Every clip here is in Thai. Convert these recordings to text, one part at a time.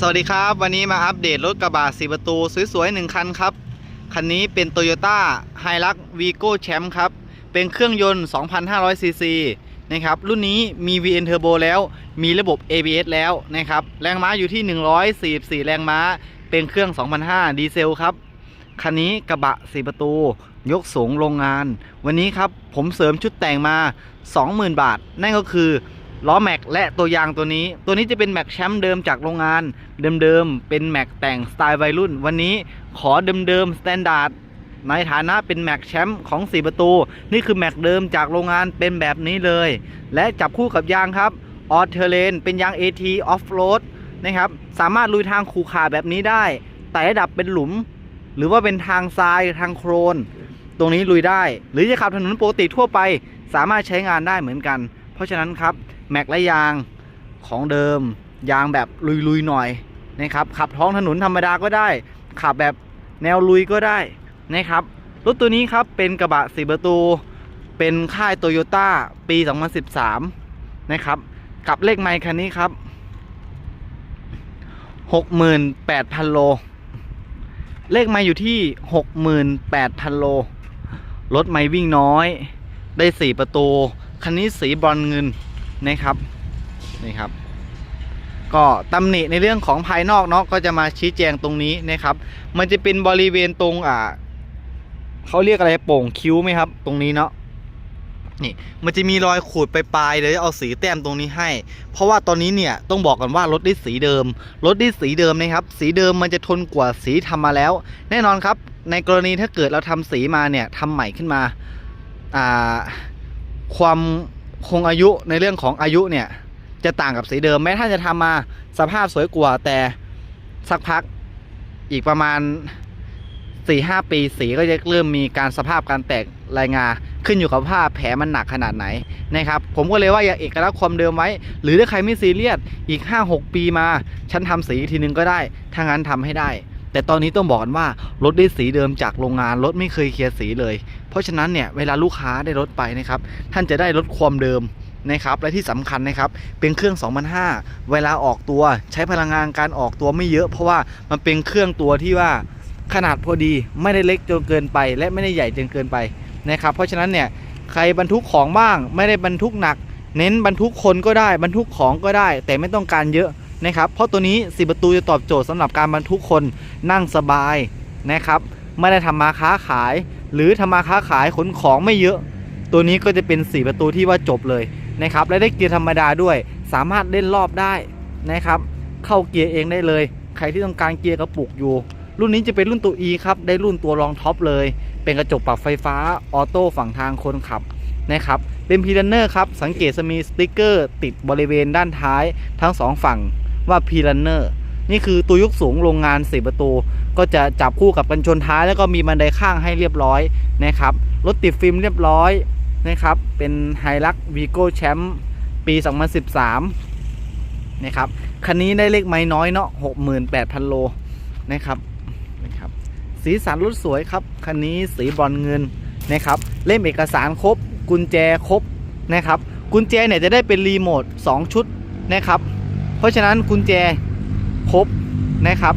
สวัสดีครับ วันนี้มาอัปเดตรถกระบะ4ประตู สวยๆ1คันครับ คันนี้เป็น Toyota h i l u x Vigo Champ ครับ เป็นเครื่องยนต์ 2,500 ซีซีนะครับ รุ่นนี้มี VN Turbo แล้ว มีระบบ ABS แล้วนะครับ แรงม้าอยู่ที่ 144 แรงม้า เป็นเครื่อง 2,500 ดีเซลครับ คันนี้กระบะ4ประตู ยกสูงโรงงาน วันนี้ครับผมเสริมชุดแต่งมา 20,000 บาท นั่นก็คือ ล้อแม็กและตัวยางตัวนี้ ตัวนี้จะเป็นแม็กแชมป์เดิมจากโรงงาน เดิมๆ เป็นแม็กแต่งสไตล์วัยรุ่น วันนี้ขอเดิมๆสแตนดาร์ดในฐานะเป็นแม็กแชมป์ของ 4 ประตู นี่คือแม็กเดิมจากโรงงานเป็นแบบนี้เลย และจับคู่กับยางครับออเทเลนเป็นยาง AT Off Road นะครับ สามารถลุยทางขูขาแบบนี้ได้ แต่ระดับเป็นหลุม หรือว่าเป็นทางทรายทางโครน ตรงนี้ลุยได้ หรือจะขับถนนปกติทั่วไป สามารถใช้งานได้เหมือนกัน เพราะฉะนั้นครับ แม็กและยางของเดิม ยางแบบลุยๆหน่อยนะครับขับท้องถนนธรรมดาก็ได้ ขับแบบแนวลุยก็ได้นะครับรถตัวนี้ครับเป็นกระบะสีประตู เป็นค่ายโตโยต้าปี 2013 นะครับกับเลขไมค์คันนี้ครับ 68,000 โล เลขไมค์อยู่ที่ 68,000 โล รถไม่วิ่งน้อย ได้ 4 ประตู คันนี้สีบรอนเงิน นะครับนี่ครับ ก็ตำหนิในเรื่องของภายนอกเนาะก็จะมาชี้แจงตรงนี้นะครับ มันจะเป็นบริเวณตรงอ่าเขาเรียกอะไรโป่งคิ้วไหมครับ ตรงนี้เนาะนี่มันจะมีรอยขูดไปปลายๆเลยเอาสีแต้มตรงนี้ให้ เพราะว่าตอนนี้เนี่ยต้องบอกกันว่ารถได้สีเดิม รถได้สีเดิมนะครับ สีเดิมมันจะทนกว่าสีทำมาแล้ว แน่นอนครับ ในกรณีถ้าเกิดเราทำสีมาเนี่ยทำใหม่ขึ้นมาอ่าความ คงอายุในเรื่องของอายุเนี่ยจะต่างกับสีเดิมแม้ท่านจะทำมาสภาพสวยกว่าแต่สักพักอีกประมาณ4-5ปีสีก็จะเริ่มมีการสภาพการแตกรายงาขึ้นอยู่กับผ้าแผลมันหนักขนาดไหนนะครับ ผมก็เลยว่าอย่าเอกลักษณ์ความเดิมไว้ หรือถ้าใครไม่ซีเรียสอีก 5-6 ปีมา ฉันทำสีอีกทีนึงก็ได้ถ้างั้นทำให้ได้ แต่ตอนนี้ต้องบอกกันว่ารถได้สีเดิมจากโรงงานรถไม่เคยเคลียร์สีเลย เพราะฉะนั้นเนี่ยเวลาลูกค้าได้รถไปนะครับท่านจะได้รถความเดิมนะครับและที่สำคัญนะครับเป็นเครื่อง 2005 เวลาออกตัวใช้พลังงานการออกตัวไม่เยอะ เพราะว่ามันเป็นเครื่องตัวที่ว่าขนาดพอดีไม่ได้เล็กจนเกินไป และไม่ได้ใหญ่จนเกินไปนะครับเพราะฉะนั้นเนี่ยใครบรรทุกของบ้าง ไม่ได้บรรทุกหนัก เน้นบรรทุกคนก็ได้บรรทุกของก็ได้ แต่ไม่ต้องการเยอะ นะครับเพราะตัวนี้สีประตูจะตอบโจทย์สำหรับการบรรทุกคนนั่งสบายนะครับไม่ได้ทำมาค้าขาย หรือทำมาค้าขายขนของไม่เยอะ ตัวนี้ก็จะเป็นสีประตูที่ว่าจบเลยนะครับและได้เกียร์ธรรมดาด้วย สามารถเล่นรอบได้นะครับเข้าเกียร์เองได้เลย ใครที่ต้องการเกียร์กระปุกอยู่ รุ่นนี้จะเป็นรุ่นตัว E ครับได้รุ่นตัวรองท็อปเลย เป็นกระจกปรับไฟฟ้าออโต้ฝั่งทางคนขับนะครับเป็นพีลันเนอร์ครับสังเกตจะมีสติกเกอร์ ติดบริเวณด้านท้ายทั้งสองฝั่ง ว่าพีลันเนอร์นี่คือตัวยกสูงโรงงานสีประตู ก็จะจับคู่กับกันชนท้าย แล้วก็มีบันไดข้างให้เรียบร้อยนะครับรถติดฟิล์มเรียบร้อยนะครับเป็นไฮลักวีโก้แชมป์ปี 2013นะครับคันนี้ได้เลขไม้น้อยเนาะ68,000 โลนะครับนะครับสีสันรถสวยครับ คันนี้สีบรอนเงินนะครับเล่มเอกสารครบ กุญแจครบนะครับกุญแจเนี่ยจะได้เป็นรีโมท 2 ชุดนะครับ เพราะฉะนั้นกุญแจครบนะครับ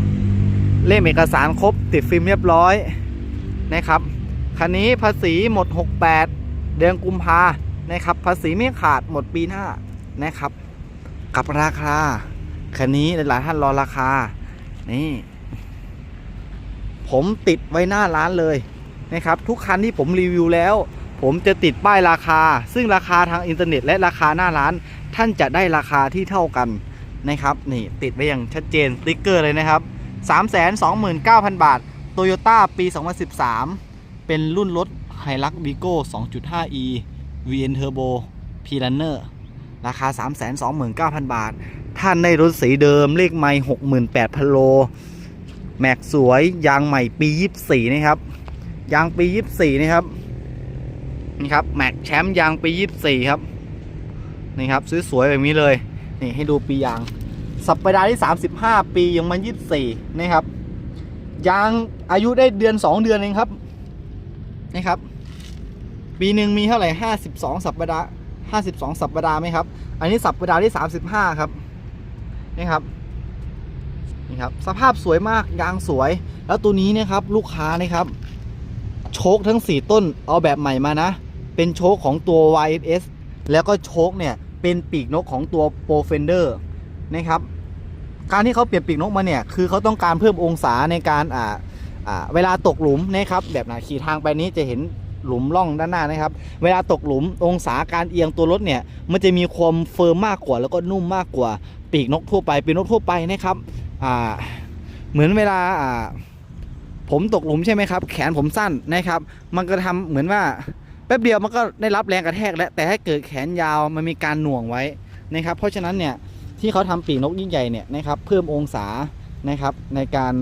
เล่มเอกสารครบ ติดฟิล์มเรียบร้อยนะครับคันนี้ภาษีหมด 68 เดือนกุมภานะครับ ภาษีไม่ขาดหมดปีหน้านะครับ กับราคาคันนี้หลายท่านรอราคา นี่ ผมติดไว้หน้าร้านเลยนะครับ ทุกคันที่ผมรีวิวแล้ว ผมจะติดป้ายราคา ซึ่งราคาทางอินเทอร์เน็ตและราคาหน้าร้าน ท่านจะได้ราคาที่เท่ากัน นะครับนี่ติดไว้อย่างชัดเจนสติ๊กเกอร์เลยนะครับ 329,000 บาทโตโยต้าปี 2013 เป็นรุ่นรถ h i l u x Vigo 2.5e VN Turbo p l a n n e r ราคา 329,000 บาท ท่านได้รถสีเดิมเลขไม่68,000 โล แม็กสวยยางใหม่ปี 24 นะครับ ยางปี 24 นะครับนี่ครับแม็กแชมป์ยางปี 24 ครับนี่ครับสวยๆแบบนี้เลยนี่ให้ดูปียาง สัปดาห์ที่ 35 ปียังมา24นะครับ ยางอายุได้เดือน 2 เดือนเองครับนี่ครับ ปีหนึ่งมีเท่าไหร่ 52 สัปดาห์52 สัปดาห์ไหมครับ อันนี้สัปดาห์ที่ 35 ครับนี่ครับนี่ครับ สภาพสวยมากยางสวย แล้วตัวนี้นะครับลูกค้านะครับ โชคทั้ง 4 ต้นเอาแบบใหม่มานะ เป็นโชคของตัว YS แล้วก็โชคเนี่ยเป็นปีกนกของตัว Pro Fender นะครับ การที่เขาเปลี่ยนปีกนกมาเนี่ยคือเขาต้องการเพิ่มองศาในการอ่าอ่าเวลาตกหลุมนะครับแบบไหนขี่ทางไปนี้จะเห็นหลุมร่องด้านหน้านะครับ เวลาตกหลุมองศาการเอียงตัวรถเนี่ยมันจะมีความเฟิร์มมากกว่า แล้วก็นุ่มมากกว่าปีกนกทั่วไปปีกนกทั่วไปนะครับอ่าเหมือนเวลาอ่าผมตกหลุมใช่ไหมครับ แขนผมสั้นนะครับ มันก็ทำเหมือนว่าแป๊บเดียวมันก็ได้รับแรงกระแทกแล้วแต่ถ้าเกิดแขนยาวมันมีการหน่วงไว้นะครับ เพราะฉะนั้นเนี่ย ที่เขาทำปีกนกยิ่งใหญ่เนี่ยนะครับเพิ่มองศานะครับในการ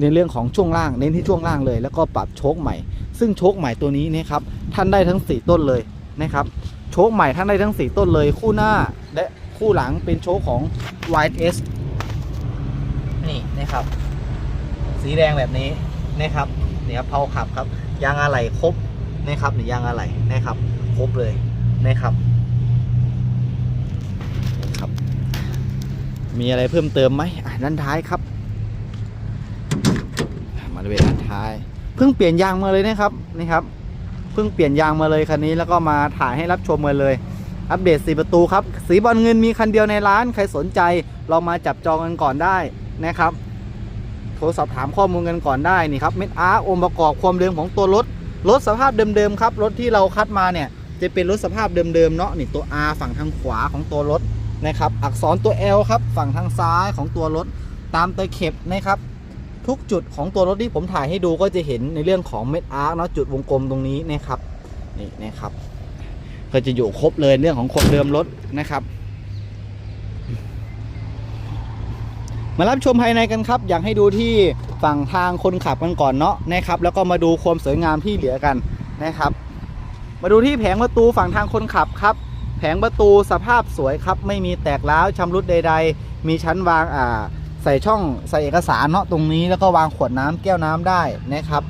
ในเรื่องของช่วงล่างเน้นที่ช่วงล่างเลย แล้วก็ปรับโชคใหม่ ซึ่งโชคใหม่ตัวนี้นะครับท่านได้ทั้ง 4 ต้นเลยนะครับโชคใหม่ท่านได้ทั้ง 4 ต้นเลย คู่หน้าและคู่หลังเป็นโชคของ YS นี่นะครับ สีแดงแบบนี้นะครับนี่ครับเพาขับครับยางอะไหล่ครบนะครับนี่ยางอะไหล่นะครับครบเลยนะครับ มีอะไรเพิ่มเติมไหมด้านท้ายครับมาดูด้านท้าย เพิ่งเปลี่ยนยางมาเลยนะครับนี่ครับ เพิ่งเปลี่ยนยางมาเลยคันนี้แล้วก็มาถ่ายให้รับชมกันเลย อัปเดตสีประตูครับสีบอลเงินมีคันเดียวในร้านใครสนใจเรามาจับจองกันก่อนได้นะครับโทรสอบถามข้อมูลกันก่อนได้นี่ครับเม็ดอาร์องค์ประกอบความเดิมของตัวรถรถสภาพเดิมๆครับรถที่เราคัดมาเนี่ยจะเป็นรถสภาพเดิมๆเนาะนี่ตัว R ฝั่งทางขวาของตัวรถ นะครับ อักษรตัว L ครับ ฝั่งทางซ้ายของตัวรถตามตะเข็บนะครับ ทุกจุดของตัวรถที่ผมถ่ายให้ดูก็จะเห็นในเรื่องของเม็ดอาร์เนาะจุดวงกลมตรงนี้นะครับนี่นะครับก็จะอยู่ครบเลยเรื่องของความเดิมรถนะครับมารับชมภายในกันครับ อยากให้ดูที่ฝั่งทางคนขับกันก่อนเนาะนะครับ แล้วก็มาดูความสวยงามที่เหลือกันนะครับ มาดูที่แผงประตูฝั่งทางคนขับครับ ผงประตูสภาพสวยครับ ไม่มีแตกร้าวชำรุดใด ๆ มีชั้นวางอ่าใส่ช่องใส่เอกสารเนาะตรงนี้แล้วก็วางขวดน้ำแก้วน้ำได้นะครับ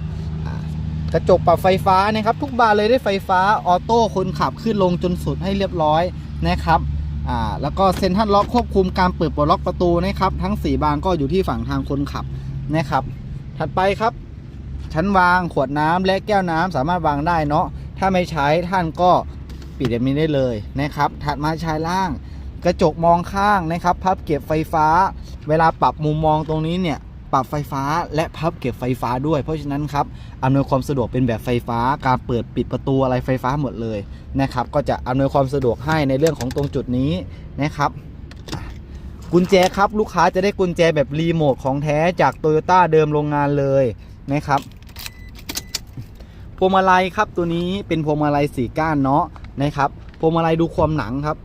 กระจกปรับไฟฟ้านะครับ ทุกบานเลยได้ไฟฟ้าออโต้คนขับขึ้นลงจนสุดให้เรียบร้อยนะครับอ่าแล้วก็เซ็นทรัลล็อกควบคุมการเปิดปลดล็อกประตูนะครับ ทั้ง 4 บานก็อยู่ที่ฝั่งทางคนขับนะครับ ถัดไปครับ ชั้นวางขวดน้ำและแก้วน้ำสามารถวางได้เนาะถ้าไม่ใช้ท่านก็ ปิดแบบนี้ได้เลยนะครับ ถัดมาชายล่าง กระจกมองข้างนะครับ พับเก็บไฟฟ้า เวลาปรับมุมมองตรงนี้เนี่ยปรับไฟฟ้าและพับเก็บไฟฟ้าด้วย เพราะฉะนั้นครับอำนวยความสะดวกเป็นแบบไฟฟ้า การเปิดปิดประตูอะไรไฟฟ้าหมดเลยนะครับ ก็จะอำนวยความสะดวกให้ในเรื่องของตรงจุดนี้นะครับ กุญแจครับลูกค้าจะได้กุญแจแบบรีโมทของแท้จากโตโยต้าเดิมโรงงานเลยนะครับพวงมาลัยครับตัวนี้เป็นพวงมาลัยสีก้านเนาะ นะครับพวงมาลัยดูความหนังครับ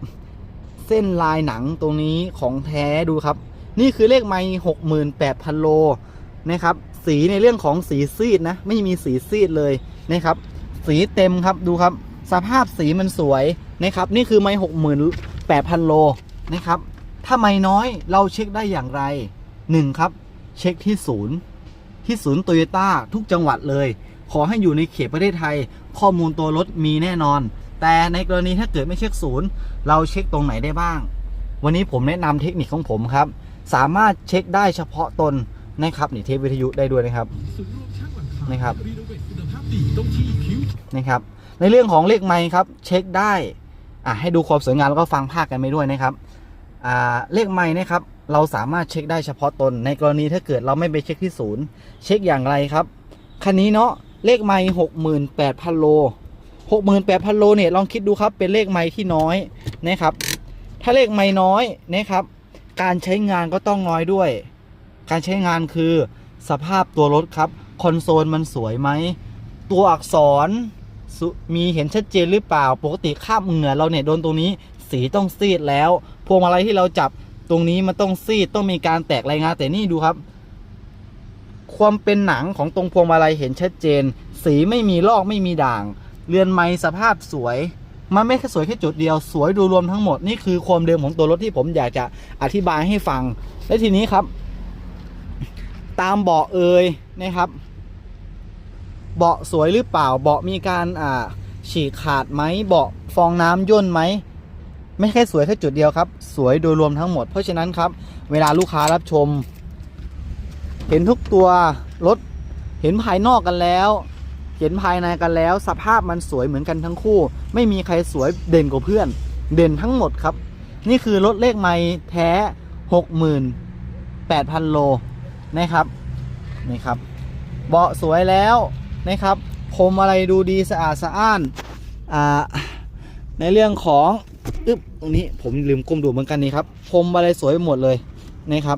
เส้นลายหนังตรงนี้ของแท้ดูครับ นี่คือเลขไม้หกหมื่นแปดพันโลนะครับ สีในเรื่องของสีซีดนะ ไม่มีสีซีดเลยนะครับ สีเต็มครับดูครับ สภาพสีมันสวยนะครับ นี่คือไม้หกหมื่นแปดพันโลนะครับ ถ้าไม้น้อยเราเช็คได้อย่างไรหนึ่งครับ เช็คที่ศูนย์ที่ศูนย์โตโยต้าทุกจังหวัดเลย ขอให้อยู่ในเขตประเทศไทย ข้อมูลตัวรถมีแน่นอน แต่ในกรณีถ้าเกิดไม่เช็คศูนย์เราเช็คตรงไหนได้บ้าง วันนี้ผมแนะนำเทคนิคของผมครับ สามารถเช็คได้เฉพาะตนนะครับนี่เทปวิทยุได้ด้วยนะครับนะครับนะครับ ในเรื่องของเลขไมค์ครับ เช็คได้อะให้ดูความสวยงามแล้วก็ฟังภาคกันไปด้วยนะครับอ่าเลขไมค์นะครับ เราสามารถเช็คได้เฉพาะตน ในกรณีถ้าเกิดเราไม่ไปเช็คที่ศูนย์เช็คอย่างไรครับคันนี้เนาะเลขไมค์หกหมื่นแปดพันโล หกหมื่นแปดพันโลเนี่ยลองคิดดูครับเป็นเลขไมค์ที่น้อยนะครับ ถ้าเลขไมค์น้อยนะครับ การใช้งานก็ต้องน้อยด้วย การใช้งานคือสภาพตัวรถครับ คอนโซลมันสวยไหม ตัวอักษรมีเห็นชัดเจนหรือเปล่า ปกติข้ามเหงื่อเราเนี่ยโดนตรงนี้สีต้องซีดแล้ว พวงมาลัยที่เราจับตรงนี้มันต้องซีดต้องมีการแตกรายงานแต่นี่ดูครับ ความเป็นหนังของตรงพวงมาลัยเห็นชัดเจน สีไม่มีลอกไม่มีด่าง เรือนไม้สภาพสวย มันไม่แค่สวยแค่จุดเดียว สวยดูรวมทั้งหมดนี่คือความเดิมของตัวรถที่ผมอยากจะอธิบายให้ฟัง และทีนี้ครับ ตามเบาะเอยนะครับ เบาะสวยหรือเปล่า เบาะมีการอ่าฉีกขาดไหมเบาะฟองน้ำย่นไหมไม่แค่สวยแค่จุดเดียวครับ สวยโดยรวมทั้งหมด เพราะฉะนั้นครับ เวลาลูกค้ารับชม เห็นทุกตัวรถเห็นภายนอกกันแล้ว เห็นภายในกันแล้ว สภาพมันสวยเหมือนกันทั้งคู่ ไม่มีใครสวยเด่นกว่าเพื่อน เด่นทั้งหมดครับ นี่คือรถเลขไม่แท้หกหมื่นแปดพันโลนะครับนี่ครับ เบาะสวยแล้วนะครับพรมอะไรดูดีสะอาดสะอ้านอ่าในเรื่องของอึ๊บตรงนี้ผมลืมก้มดูเหมือนกันนี่ครับพรมอะไรสวยหมดเลยนะครับ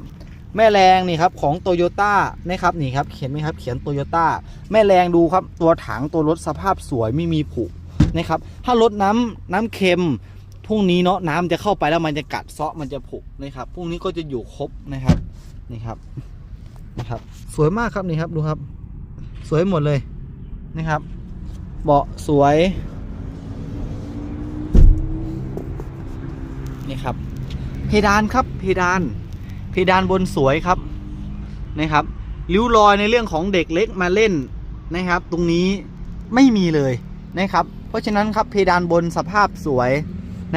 แม่แรงนี่ครับของโตโยต้านะครับนี่ครับเขียนไหมครับเขียนโตโยต้าแม่แรงดูครับตัวถังตัวรถสภาพสวยไม่มีผุนะครับถ้ารถน้ำน้ำเค็มพรุ่งนี้เนาะน้ำจะเข้าไปแล้วมันจะกัดเซาะมันจะผุนะครับพรุ่งนี้ก็จะอยู่ครบนะครับนี่ครับนะครับสวยมากครับนี่ครับดูครับ สวยหมดเลยนะครับเบาะสวยนี่ครับเพดานครับเพดาน ดานบนสวยครับนะครับริ้วรอยในเรื่องของเด็กเล็กมาเล่นนะครับ ตรงนี้ไม่มีเลยนะครับ เพราะฉะนั้นครับเพดานบนสภาพสวย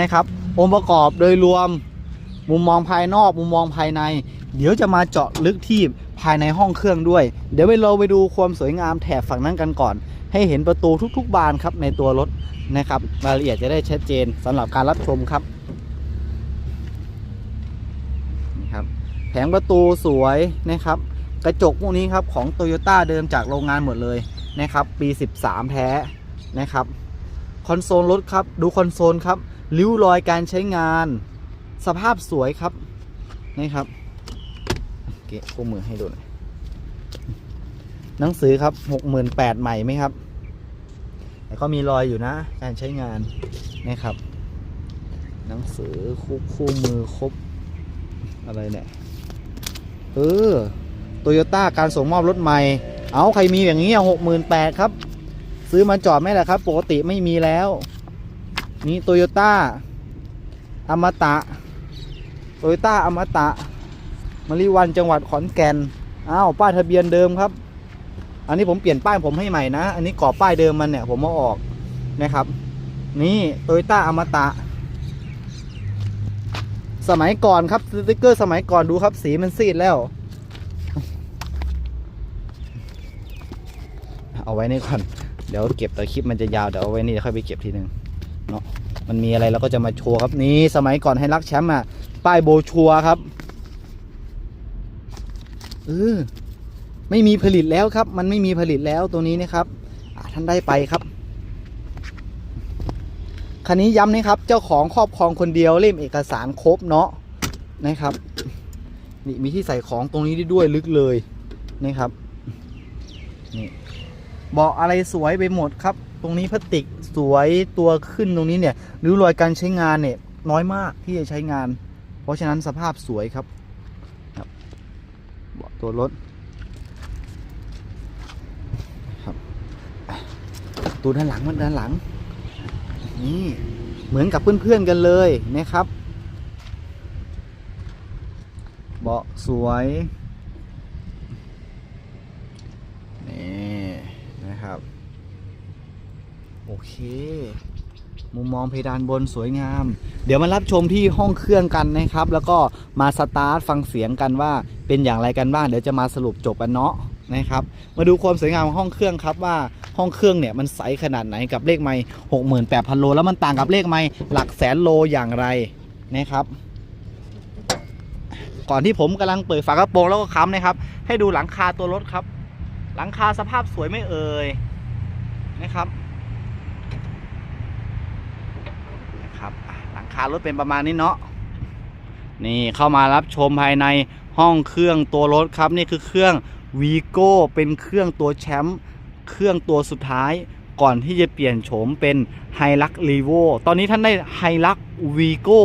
นะครับองค์ประกอบโดยรวมมุมมองภายนอกมุมมองภายใน เดี๋ยวจะมาเจาะลึกที่ภายในห้องเครื่องด้วย เดี๋ยวไปเราไปดูความสวยงามแถบฝั่งนั้นกันก่อน ให้เห็นประตูทุกๆ บานครับในตัวรถนะครับ รายละเอียดจะได้ชัดเจนสำหรับการรับชมครับนี่ครับ แผงประตูสวยนะครับ กระจกพวกนี้ครับของโตโยต้าเดิมจากโรงงานหมดเลยนะครับ ปี 13 แท้นะครับ คอนโซลรถครับ ดูคอนโซลครับ ริ้วรอยการใช้งาน สภาพสวยครับนี่ครับเกะคู่มือให้ดูหน่อยหนังสือครับ68,000ใหม่ไหมครับแต่ก็มีรอยอยู่นะ การใช้งานนะครับ หนังสือคู่คู่มือครบอะไรเนี่ย เออโตโยต้าการส่งมอบรถใหม่ เอาใครมีอย่างนี้หกหมื่นแปดครับ ซื้อมาจอดไหมล่ะครับ ปกติไม่มีแล้ว นี่โตโยต้าอมตะโตโยต้าอมตะมาริวันจังหวัดขอนแก่นอ้าวป้ายทะเบียนเดิมครับ อันนี้ผมเปลี่ยนป้ายผมให้ใหม่นะ อันนี้กรอบป้ายเดิมมันเนี่ยผมเอาออกนะครับ นี่โตโยต้าอมตะ สมัยก่อนครับสติกเกอร์สมัยก่อนดูครับสีมันซีดแล้ว เอาไว้นี่ก่อน เดี๋ยวเก็บแต่คลิปมันจะยาวเดี๋ยวเอาไว้นี่ยค่อยไปเก็บทีหนึ่งเนาะมันมีอะไรเราก็จะมาโชว์ครับนี่สมัยก่อนให้รักแชมป์อะป้ายโบชัวร์ครับเออไม่มีผลิตแล้วครับ มันไม่มีผลิตแล้วตัวนี้นะครับท่านได้ไปครับ คันนี้ย้ำนะครับ เจ้าของครอบครองคนเดียวเล่มเอกสารครบเนาะนะครับนี่มีที่ใส่ของตรงนี้ได้ด้วยลึกเลยนะครับนี่เบาะอะไรสวยไปหมดครับ ตรงนี้พลาสติกสวยตัวขึ้นตรงนี้เนี่ยริ้วรอยการใช้งานเนี่ยน้อยมากที่จะใช้งาน เพราะฉะนั้นสภาพสวยครับครับเบาะตัวรถครับอะตูด้านหลังมันด้านหลัง นี่เหมือนกับเพื่อนๆกันเลยนะครับ เบาะสวยนี่นะครับ โอเค มุมมองเพดานบนสวยงาม เดี๋ยวมารับชมที่ห้องเครื่องกันนะครับ แล้วก็มาสตาร์ทฟังเสียงกันว่าเป็นอย่างไรกันบ้างเดี๋ยวจะมาสรุปจบกันเนาะนะครับ มาดูความสวยงามของห้องเครื่องครับว่า ห้องเครื่องเนี่ยมันใสขนาดไหนกับเลขไม้หกหมื่นแปดพันโลแล้วมันต่างกับเลขไม้หลักแสนโลอย่างไรนะครับ ก่อนที่ผมกำลังเปิดฝากระโปรงแล้วก็ค้ำนะครับ ให้ดูหลังคาตัวรถครับ หลังคาสภาพสวยไม่เอ่ยนะครับนะครับหลังคารถเป็นประมาณนี้เนาะนี่เข้ามารับชมภายในห้องเครื่องตัวรถครับ นี่คือเครื่องวีโก้เป็นเครื่องตัวแชมป์ เครื่องตัวสุดท้ายก่อนที่จะเปลี่ยนโฉมเป็นไฮลักรีโวตอนนี้ท่านได้ไฮลักวีโก้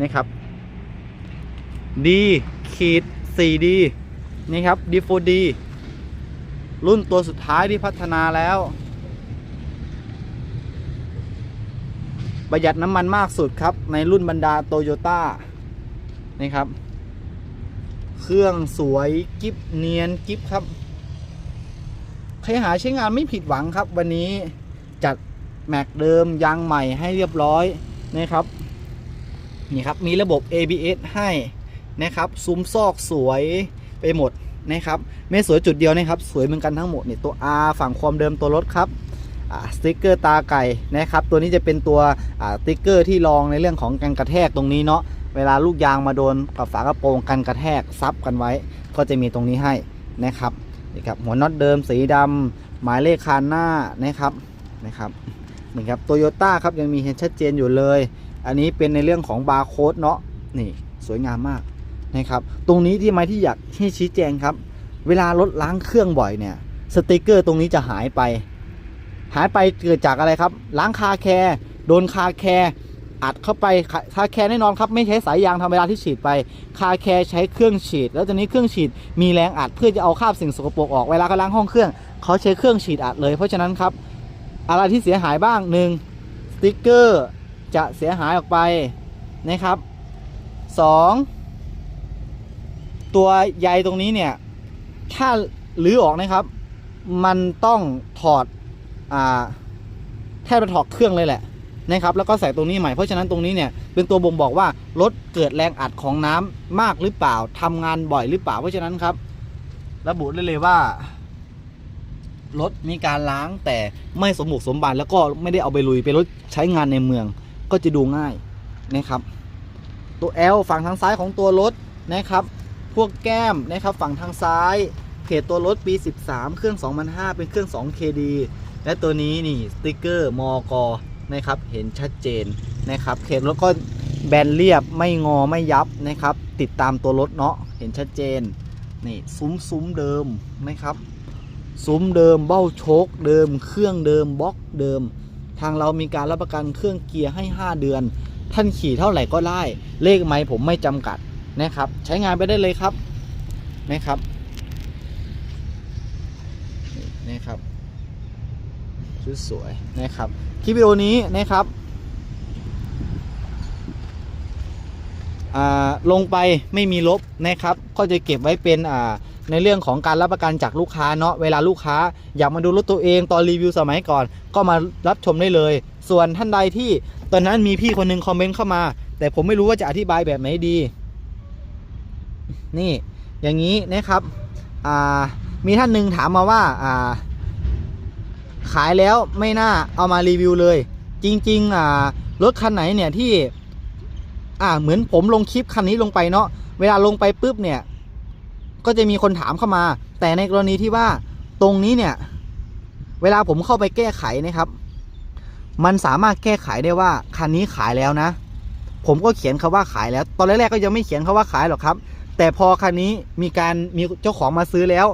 นะครับดีขีด 4D นี่ครับ D4D รุ่นตัวสุดท้ายที่พัฒนาแล้ว ประหยัดน้ำมันมากสุดครับ ในรุ่นบรรดาโตโยต้านี่ครับ เครื่องสวยกิฟเนียนกิฟครับ หาใช้งานไม่ผิดหวังครับ วันนี้จัดแม็กเดิมยางใหม่ให้เรียบร้อยนะครับนี่ครับมีระบบ ABS ให้นะครับซุ้มซอกสวยไปหมดนะครับไม่สวยจุดเดียวนะครับ สวยเหมือนกันทั้งหมดนี่ตัว R ฝั่งความเดิมตัวรถครับสติ๊กเกอร์ตาไก่นะครับ ตัวนี้จะเป็นตัวสติ๊กเกอร์ที่รองในเรื่องของการกระแทกตรงนี้เนาะเวลาลูกยางมาโดนกับฝากระโปรงกันกระแทกซับกันไว้ ก็จะมีตรงนี้ให้นะครับ นี่ครับหัวน็อตเดิมสีดำหมายเลขคันหน้านะครับนะครับนี่ครับโตโยต้าครับยังมีเห็นชัดเจนอยู่เลย อันนี้เป็นในเรื่องของบาร์โค้ดเนาะนี่สวยงามมากนะครับตรงนี้ที่ไม้ที่อยากให้ชี้แจงครับ เวลารถล้างเครื่องบ่อยเนี่ยสติกเกอร์ตรงนี้จะหายไป หายไปเกิดจากอะไรครับ ล้างคาแคร์โดนคาแคร์ อัดเข้าไปคาแคร์แน่นอนครับไม่ใช้สายยางทำเวลาที่ฉีดไป คาแคร์ใช้เครื่องฉีด แล้วตอนนี้เครื่องฉีดมีแรงอัดเพื่อจะเอาคราบสิ่งสกปรกออกเวลาเขาล้างห้องเครื่องเขาใช้เครื่องฉีดอัดเลย เพราะฉะนั้นครับอะไรที่เสียหายบ้างหนึ่งสติกเกอร์จะเสียหายออกไปนะครับสองตัวใยตรงนี้เนี่ยถ้าลื้อออกนะครับ มันต้องถอดอ่าแทบจะถอดเครื่องเลยแหละ นะครับแล้วก็ใส่ตรงนี้ใหม่เพราะฉะนั้นตรงนี้เนี่ยเป็นตัวบ่งบอกว่ารถเกิดแรงอัดของน้ำมากหรือเปล่าทำงานบ่อยหรือเปล่าเพราะฉะนั้นครับ ระบุได้เลยว่ารถมีการล้างแต่ไม่สมบุกสมบันแล้วก็ไม่ได้เอาไปลุยเป็นรถใช้งานในเมืองก็จะดูง่ายนะครับ ตัว L ฝั่งทางซ้ายของตัวรถนะครับ พวกแก้มนะครับฝั่งทางซ้ายเพจตัวรถปี 13 เครื่อง 2005 เป็นเครื่อง 2 KD และตัวนี้นี่สติกเกอร์มอก นะครับ เห็นชัดเจนนะครับเข็มรถก็แบนเรียบไม่งอไม่ยับนะครับ ติดตามตัวรถเนาะเห็นชัดเจนนี่ซุ้มซุ้มเดิมนะครับ ซุ้มเดิมเบ้าโชคเดิม เครื่องเดิมบล็อกเดิม ทางเรามีการรับประกันเครื่องเกียร์ให้ 5 เดือน ท่านขี่เท่าไหร่ก็ได้ เลขไม้ผมไม่จำกัดนะครับ ใช้งานไปได้เลยครับนะครับนี่นะครับชุด สวยนะครับคลิปวิดีโอนี้นะครับลงไปไม่มีลบนะครับ ก็จะเก็บไว้เป็นในเรื่องของการรับประกันจากลูกค้าเนาะเวลาลูกค้า อยากมาดูรถตัวเองตอนรีวิวสมัยก่อน ก็มารับชมได้เลย ส่วนท่านใดที่ตอนนั้นมีพี่คนหนึงคอมเมนต์เข้ามา แต่ผมไม่รู้ว่าจะอธิบายแบบไหนดี นี่อย่างนี้นะครับมีท่านหนึ่งถามมาว่า ขายแล้วไม่น่าเอามารีวิวเลย จริง ๆ อ่ารถคันไหนเนี่ยที่ อ่าเหมือนผมลงคลิปคันนี้ลงไปเนาะเวลาลงไปปุ๊บเนี่ย ก็จะมีคนถามเข้ามา แต่ในกรณีที่ว่าตรงนี้เนี่ย เวลาผมเข้าไปแก้ไขนะครับ มันสามารถแก้ไขได้ว่าคันนี้ขายแล้วนะ ผมก็เขียนคาว่าขายแล้ว ตอนแรกๆก็ยังไม่เขียนคาว่าขายหรอกครับ แต่พอคันนี้มีการมีเจ้าของมาซื้อแล้ว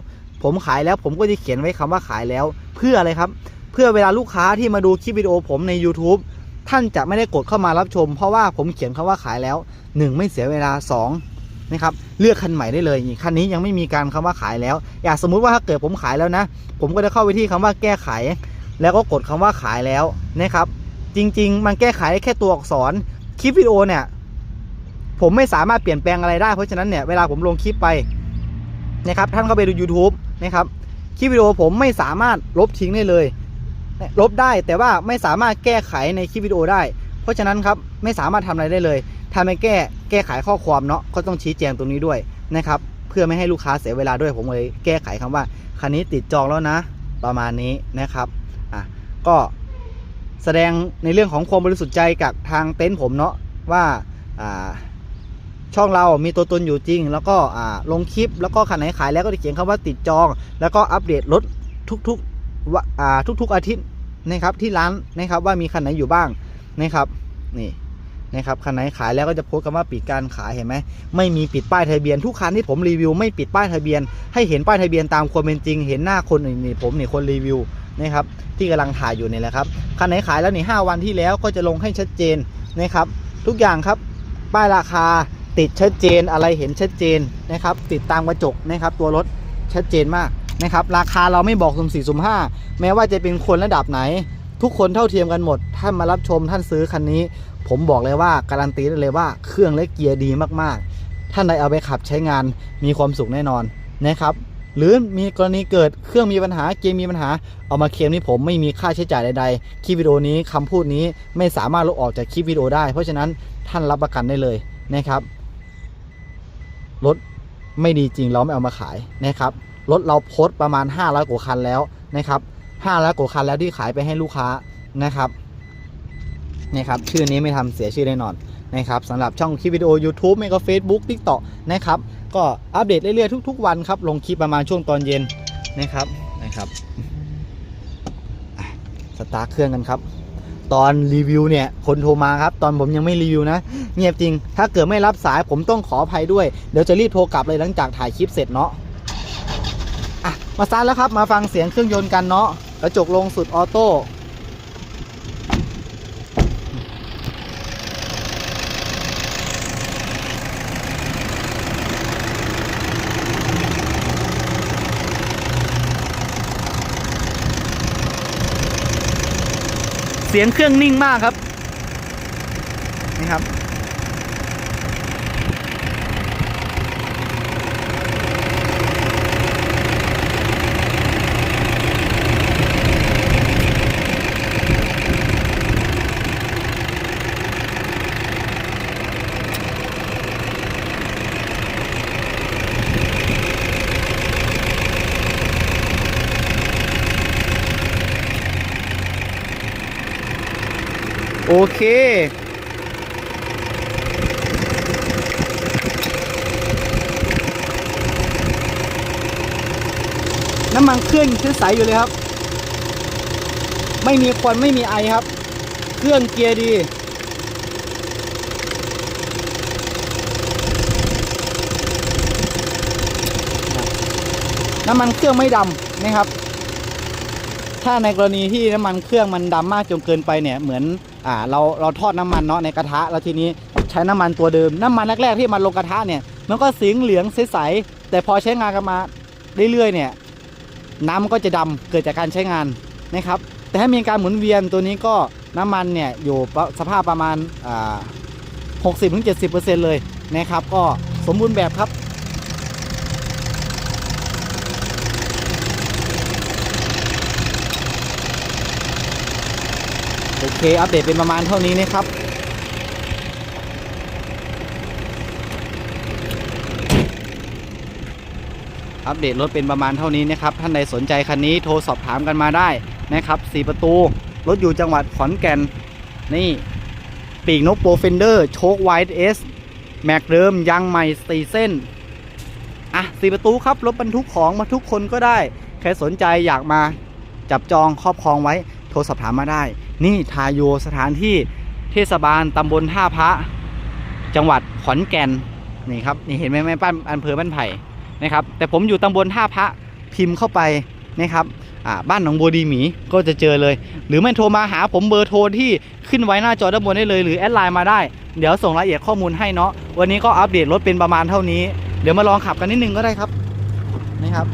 ผมขายแล้วผมก็จะเขียนไว้คำว่าขายแล้ว เพื่ออะไรครับ เพื่อเวลาลูกค้าที่มาดูคลิปวิดีโอผมใน YouTube ท่านจะไม่ได้กดเข้ามารับชม เพราะว่าผมเขียนคำว่าขายแล้วหนึ่งไม่เสียเวลาสองนะครับเลือกคันใหม่ได้เลยคันนี้ยังไม่มีการคำว่าขายแล้ว อยากสมมุติว่าถ้าเกิดผมขายแล้วนะ ผมก็จะเข้าไปที่คำว่าแก้ไข แล้วก็กดคำว่าขายแล้วนะครับ จริง ๆ มันแก้ไขได้แค่ตัวอักษรคลิปวิดีโอเนี่ยผมไม่สามารถเปลี่ยนแปลงอะไรได้เพราะฉะนั้นเนี่ยเวลาผมลงคลิปไปนะครับท่านเข้าไปดู YouTube นะครับคลิปวิดีโอผมไม่สามารถลบทิ้งได้เลย ลบได้แต่ว่าไม่สามารถแก้ไขในคลิปวิดีโอได้ เพราะฉะนั้นครับไม่สามารถทำอะไรได้เลยถ้าไม่แก้แก้ไขข้อความเนาะก็ต้องชี้แจงตรงนี้ด้วยนะครับเพื่อไม่ให้ลูกค้าเสียเวลาด้วยผมเลยแก้ไขคำว่าคันนี้ติดจองแล้วนะ ประมาณนี้นะครับอะก็แสดงในเรื่องของความบริสุทธิ์ใจกับทางเต็นท์ผมเนาะว่าอ่า ช่องเรามีตัวตนอยู่จริง แล้วก็ลงคลิปแล้วก็คันไหนขายแล้วก็จะเขียนคำว่าติดจอง แล้วก็อัปเดตรถทุกๆว่าทุก ๆ อาทิตย์นะครับที่ร้านนะครับว่ามีคันไหนอยู่บ้างนะครับนี่นะครับคันไหนขายแล้วก็จะโพสต์คำว่าปิดการขายเห็นไหมไม่มีปิดป้ายทะเบียนทุกคันที่ผมรีวิวไม่ปิดป้ายทะเบียน ให้เห็นป้ายทะเบียนตามความเป็นจริง เห็นหน้าคนนี่นี่ผมนี่คนรีวิวนะครับที่กำลังถ่ายอยู่นี่แหละครับคันไหนขายแล้วนี่ห้าวันที่แล้วก็จะลงให้ชัดเจนนะครับทุกอย่างครับป้ายราคา ติดชัดเจนอะไรเห็นชัดเจนนะครับ ติดตามกระจกนะครับ ตัวรถชัดเจนมากนะครับ ราคาเราไม่บอกสุ่มสี่สุ่มห้าแม้ว่าจะเป็นคนระดับไหน ทุกคนเท่าเทียมกันหมด ท่านมารับชมท่านซื้อคันนี้ ผมบอกเลยว่าการันตีได้เลยว่าเครื่องและเกียร์ดีมากๆ ท่านใดเอาไปขับใช้งานมีความสุขแน่นอนนะครับหรือมีกรณีเกิดเครื่องมีปัญหาเกมมีปัญหา เอามาเคลมนี่ผมไม่มีค่าใช้จ่ายใดๆคลิปวิดีโอนี้คำพูดนี้ไม่สามารถลบออกจากคลิปวิดีโอได้ เพราะฉะนั้นท่านรับประกันได้เลยนะครับ รถไม่ดีจริงเราไม่เอามาขายนะครับรถเราโพสประมาณ 500กว่าคันแล้วนะครับ500กว่าคันแล้วที่ขายไปให้ลูกค้านะครับนี่ครับชื่อนี้ไม่ทำเสียชื่อแน่นอนนะครับสำหรับช่องคลิปวิดีโอ YouTube ไม่ก็ Facebook TikTok นะครับก็อัปเดตเรื่อยๆทุก ๆ วันครับลงคลิปประมาณช่วงตอนเย็นนะครับนะครับสตาร์ทเครื่องกันครับ ตอนรีวิวเนี่ยคนโทรมาครับ ตอนผมยังไม่รีวิวนะ เงียบจริง ถ้าเกิดไม่รับสายผมต้องขออภัยด้วย เดี๋ยวจะรีบโทรกลับเลยหลังจากถ่ายคลิปเสร็จเนาะอะมาซันแล้วครับมาฟังเสียงเครื่องยนต์กันเนาะกระจกลงสุดออโต้ สียงเครื่องนิ่งมากครับ นี่ครับ โอเค น้ำมันเครื่อใสอยู่เลยครับ ไม่มีควันไม่มีไอครับ เครื่องเกียร์ดีน้ำมันเครื่องไม่ดำนะครับ ถ้าในกรณีที่น้ำมันเครื่องมันดำมากจนเกินไปเนี่ยเหมือนอ่าเราเราทอดน้ำมันเนาะในกระทะแล้วทีนี้ใช้น้ำมันตัวเดิม น้ำมันแรกๆที่มันลงกระทะเนี่ยมันก็สีเหลืองใสๆแต่พอใช้งานกันมาเรื่อยๆเนี่ย น้ำมันก็จะดำเกิดจากการใช้งานนะครับ แต่ถ้ามีการหมุนเวียนตัวนี้ก็น้ำมันเนี่ยอยู่สภาพประมาณอ่า60-70%เลยนะครับ ก็สมบูรณ์แบบครับโอเค อัปเดตเป็นประมาณเท่านี้นะครับ อัปเดตรถเป็นประมาณเท่านี้นะครับ ท่านใดสนใจคันนี้โทรสอบถามกันมาได้นะครับ4ประตูรถอยู่จังหวัดขอนแก่น นี่ปีกนกโปรเฟนเดอร์โชคไวท์เอสแม็กเดิมยางใหม่สีเส้น อะสี่ประตูครับรถบรรทุกของมาทุกคนก็ได้ ใครสนใจอยากมาจับจองครอบครองไว้ โทรสอบถามมาได้ นี่ทาโยสถานที่เทศบาลตำบลท่าพระ จังหวัดขอนแก่น นี่ครับ นี่เห็นไหมแม่ป้านอำเภอบ้านไผ่ นะครับ แต่ผมอยู่ตำบลท่าพระพิมพ์เข้าไปนะครับบ้านหนองบัวดีหมีก็จะเจอเลย หรือไม่โทรมาหาผมเบอร์โทรที่ขึ้นไว้หน้าจอด้านบนได้เลย หรือแอดไลน์มาได้ เดี๋ยวส่งรายละเอียดข้อมูลให้เนาะวันนี้ก็อัปเดตรถเป็นประมาณเท่านี้ เดี๋ยวมาลองขับกันนิดนึงก็ได้ครับนี่ครับ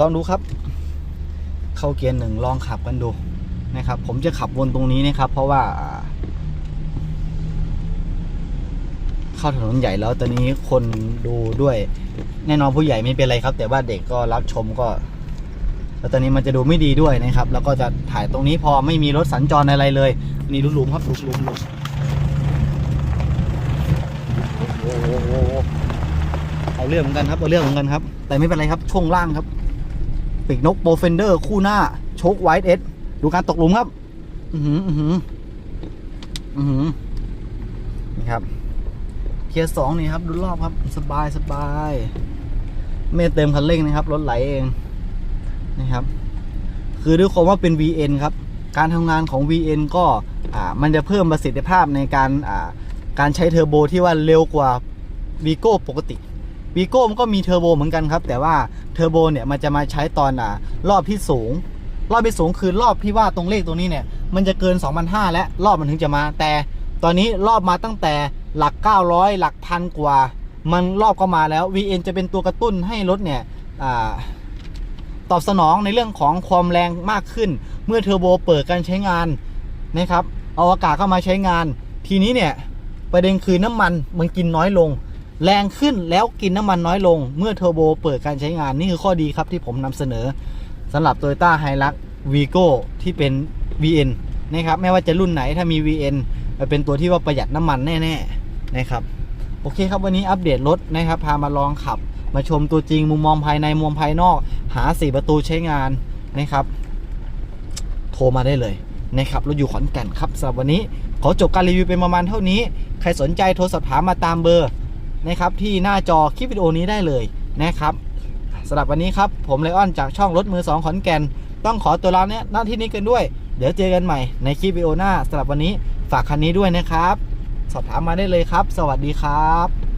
ลองดูครับ เข้าเกียร์หนึ่งลองขับกันดูนะครับ ผมจะขับวนตรงนี้นะครับ เพราะว่า เข้าถนนใหญ่แล้วตอนนี้คนดูด้วย แน่นอนผู้ใหญ่ไม่เป็นไรครับ แต่ว่าเด็กก็รับชมก็แล้วตอนนี้มันจะดูไม่ดีด้วยนะครับ แล้วก็จะถ่ายตรงนี้พอไม่มีรถสัญจรอะไรเลยนี่ลุมๆครับลุมๆลุมโอ้โหเอาเรื่องเหมือนกันครับเอาเรื่องเหมือนกันครับ แต่ไม่เป็นไรครับช่วงล่างครับปีกนกโปรเฟนเดอร์คู่หน้าโชคไวท์เอสดูการตกหลุมครับ อือหืออือหืออือหือนี่ครับ กียร์สองนี่ครับ ดูรอบครับ สบายสบายไม่เต็มคันเร่งนะครับรถไหลเองนะครับ คือด้วยความว่าเป็น VN ครับ การทำงานของ VN ก็อ่ามันจะเพิ่มประสิทธิภาพในการอ่าการใช้เทอร์โบที่ว่าเร็วกว่า v ีโก้ปกติวีโก้มันก็มีเทอร์โบเหมือนกันครับ แต่ว่าเทอร์โบเนี่ยมันจะมาใช้ตอนอ่ารอบที่สูง รอบที่สูงคือรอบที่ว่าตรงเลขตรงนี้เนี่ย มันจะเกิน 2,500 และรอบมันถึงจะมา แต่ตอนนี้รอบมาตั้งแต่หลัก 900 หลักพันกว่า มันรอบก็มาแล้ว VN จะเป็นตัวกระตุ้นให้รถเนี่ยอตอบสนองในเรื่องของความแรงมากขึ้น เมื่อเทอร์โบเปิดการใช้งานนะครับ เอาอากาศเข้ามาใช้งาน ทีนี้เนี่ยประเด็นคือน้ำมันมันกินน้อยลง แรงขึ้นแล้วกินน้ำมันน้อยลง เมื่อเทอร์โบเปิดการใช้งานนี่คือข้อดีครับที่ผมนำเสนอสำหรับ Toyota Hilux Vigo ที่เป็น VN นะครับไม่ว่าจะรุ่นไหนถ้ามี VN เป็นตัวที่ว่าประหยัดน้ำมันแน่ ๆ นะครับโอเคครับวันนี้อัปเดตรถนะครับพามาลองขับ มาชมตัวจริงมุมมองภายในมุมภายนอก หา4ประตูใช้งานนะครับ โทรมาได้เลยนะครับเรถอยู่ขอนแก่นครับสำหรับวันนี้ ขอจบการรีวิวเป็นประมาณเท่านี้ ใครสนใจโทรสอบถามมาตามเบอร์นะครับที่หน้าจอคลิปวิดีโอนี้ได้เลยนะครับสำหรับวันนี้ครับ ผมไลออนจากช่องรถมือสองขอนแก่น ต้องขอตัวลาเนี่ยหน้าที่นี้กันด้วย เดี๋ยวเจอกันใหม่ในคลิปวิดีโอหน้าสำหรับวันนี้ฝากคันนี้ด้วยนะครับ สอบถามมาได้เลยครับ สวัสดีครับ